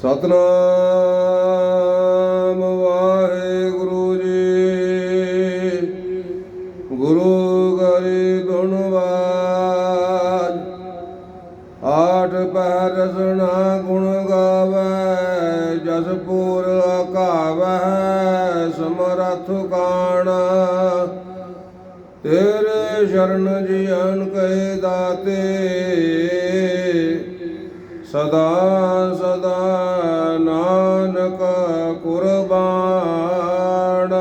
ਸਤਨਾਮ ਵਾਹਿਗੁਰੂ ਜੀ। ਗੁਰੂ ਗਰੀ ਗੁਣਵਾਜ ਆਠ ਪਹਿਰ ਰਸਨਾ ਗੁਣ ਗਾਵੇ, ਜਸ ਪੂਰ ਕਾਵੈ ਸਮਰਥ ਕਾਣਾ। ਤੇਰੇ ਸ਼ਰਨ ਜੀਵਨ ਕਹੇ ਦਾਤੇ, ਸਦਾ ਨਾਨਕ ਕੁਰਬਾਨ।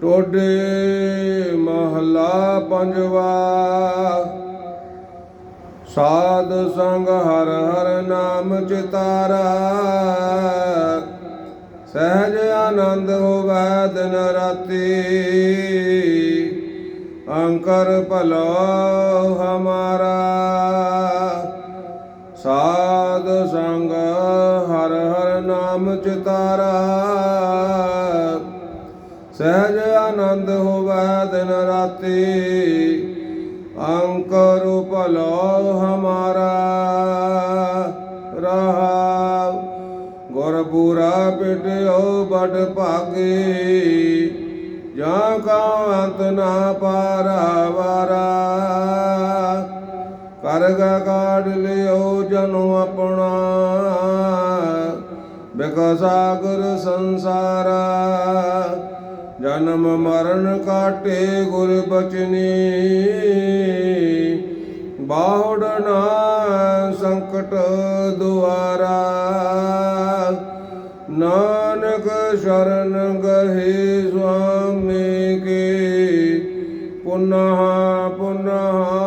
ਟੋਡੇ ਮਹਲਾ ਪੰਜਵਾ, ਸਾਧ ਸੰਗ ਹਰ ਹਰ ਨਾਮ ਚਿਤਾਰਾ। ਸਹਿਜ ਆਨੰਦ ਹੋਵੈ ਦਿਨ ਰਾਤੀ, ਅੰਕਰ ਭਲੋ ਹਮਾਰਾ। ਸਾਧ ਸੰਗ, ਹਰ ਹਰ ਨਾਮ ਚਿਤਾਰਾ। ਸਹਿਜ ਆਨੰਦ ਹੋਵੈ ਦਿਨ ਰਾਤੀ, ਅੰਕਰ ਭਲੋ ਹਮਾਰਾ। ਰਹਾ, ਗੁਰਪੂਰਾ ਪਿਟਿਓ ਬੜ ਭਾਗੇ, ਜਾਂ ਕਾ ਅੰਤ ਨਾ ਪਾਰਾ ਵਾਰਾ। ਕਰਗ ਕਾਢ ਲਿਓ ਜਨੁ ਆਪਣਾ ਬਿਕਸਾਗਰ ਸੰਸਾਰਾ, ਜਨਮ ਮਰਨ ਕਾਟੇ ਗੁਰ ਬਚਨੀ। ਬਾਹੁੜਨਾ ਸੰਕਟ ਦੁਆਰਾ। ਨਾਨਕ ਸ਼ਰਨ ਗਹੇ ਸੁਆਮੀ ਕੇ। ਪੁਨః ਪੁਨః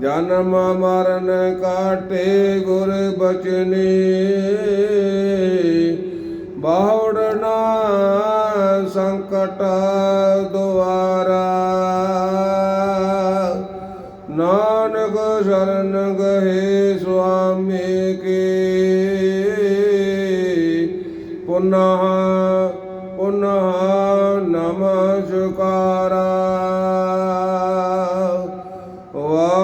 ਜਨਮ ਮਰਨ ਕਾਟੇ ਗੁਰ ਬਚਨੀ। ਬਾਹੁੜਨਾ ਸੰਕਟ ਦੁਆਰਾ। ਨਾਨਕ ਸ਼ਰਨ ਗਏ ਸੁਆਮੀ ਕੀ। ਪੁਨః ਪੁਨః ਨਮਸਕਾਰਾ।